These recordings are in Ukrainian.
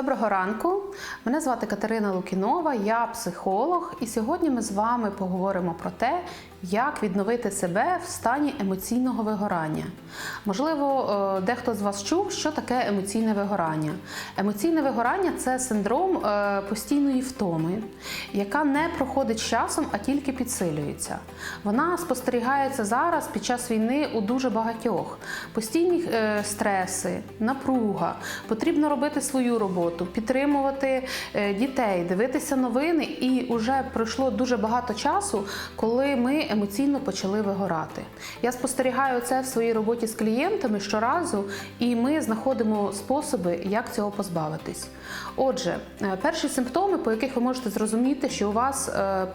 Доброго ранку. Мене звати Катерина Лукінова, я психолог, і сьогодні ми з вами поговоримо про те, як відновити себе в стані емоційного вигорання. Можливо, е, дехто з вас чув, що таке емоційне вигорання. Емоційне вигорання це синдром е, постійної втоми, яка не проходить часом, а тільки підсилюється. Вона спостерігається зараз під час війни у дуже багатьох. Постійні е, стреси, напруга, потрібно робити свою роботу, підтримувати е, дітей, дивитися новини, і вже пройшло дуже багато часу, коли ми емоційно почали вигорати. Я спостерігаю це в своїй роботі з клієнтами щоразу, і ми знаходимо способи, як цього позбавитись. Отже, е, перші симптоми, по яких ви можете зрозуміти, що у вас е,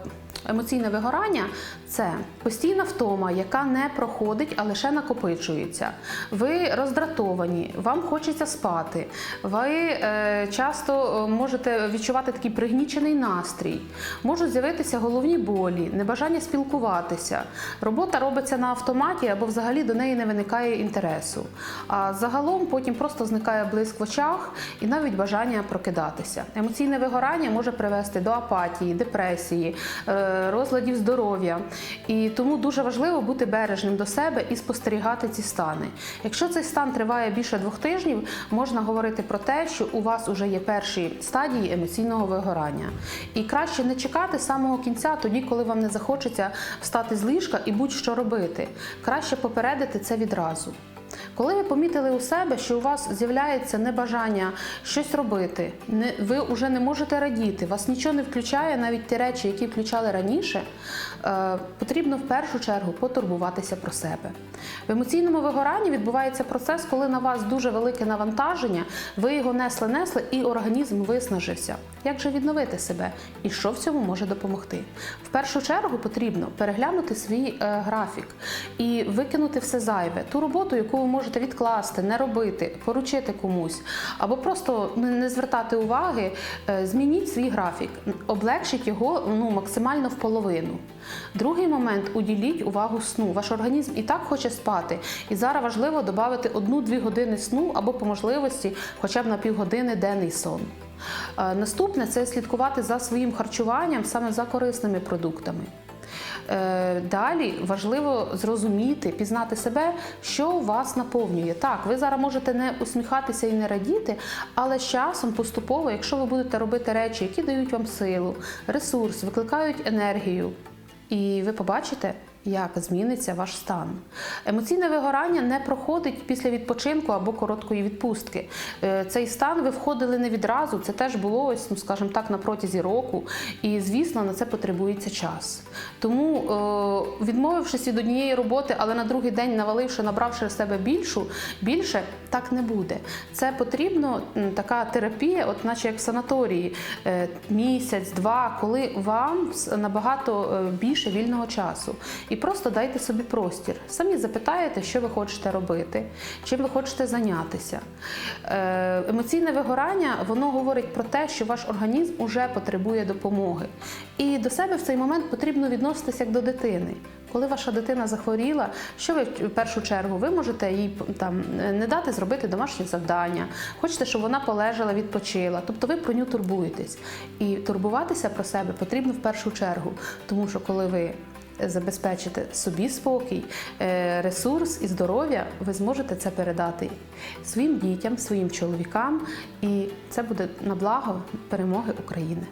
Емоційне вигорання це постійна втома, яка не проходить, а лише накопичується. Ви роздратовані, вам хочеться спати. Ви е, часто е, можете відчувати такий пригнічений настрій, можуть з'явитися головні болі, небажання спілкуватися. Робота робиться на автоматі або взагалі до неї не виникає інтересу. А загалом потім просто зникає блиск в очах і навіть бажання прокидатися. Емоційне вигорання може привести до апатії, депресії. е, розладів здоров'я. І тому дуже важливо бути бережним до себе і спостерігати ці стани. Якщо цей стан триває більше двох тижнів, можна говорити про те, що у вас вже є перші стадії емоційного вигорання. І краще не чекати самого кінця, тоді, коли вам не захочеться встати з ліжка і будь-що робити. Краще попередити це відразу. Коли ви помітили у себе, що у вас з'являється небажання щось робити, не, ви вже не можете радіти, вас нічого не включає, навіть ті речі, які включали раніше, е, потрібно в першу чергу потурбуватися про себе. В емоційному вигоранні відбувається процес, коли на вас дуже велике навантаження, ви його несли-несли, і організм виснажився. Як же відновити себе і що в цьому може допомогти? В першу чергу потрібно переглянути свій е, графік і викинути все зайве, ту роботу, яку ви можете відкласти, не робити, поручити комусь, або просто не- не звертати уваги, е, змініть свій графік, облегшіть його ну, максимально в половину. Другий момент уділіть увагу сну. Ваш організм і так хоче спати, і зараз важливо додати одну-дві години сну або по можливості хоча б на півгодини денний сон. Е, Наступне це слідкувати за своїм харчуванням саме за корисними продуктами. Е, Далі важливо зрозуміти, пізнати себе, що вас наповнює. Так, ви зараз можете не усміхатися і не радіти, але з часом поступово, якщо ви будете робити речі, які дають вам силу, ресурс, викликають енергію, і ви побачите, як зміниться ваш стан. Емоційне вигорання не проходить після відпочинку або короткої відпустки. Е, Цей стан ви входили не відразу, це теж було ось, ну скажімо так, на протязі року. І звісно, на це потребується час. Тому, е, відмовившись від однієї роботи, але на другий день наваливши, набравши себе більшу, більше, так не буде. Це потрібно така терапія, от наче як в санаторії, е, місяць, два, коли вам набагато більше вільного часу. І просто дайте собі простір. Самі запитаєте, що ви хочете робити, чим ви хочете зайнятися. Е, Емоційне вигорання воно говорить про те, що ваш організм уже потребує допомоги. І до себе в цей момент потрібно відноситися як до дитини. Коли ваша дитина захворіла, що ви в першу чергу? Ви можете їй там не дати зробити домашнє завдання, хочете, щоб вона полежала, відпочила. Тобто ви про нього турбуєтесь. І турбуватися про себе потрібно в першу чергу, тому що коли ви забезпечите собі спокій, е, ресурс і здоров'я, ви зможете це передати своїм дітям, своїм чоловікам, і це буде на благо перемоги України.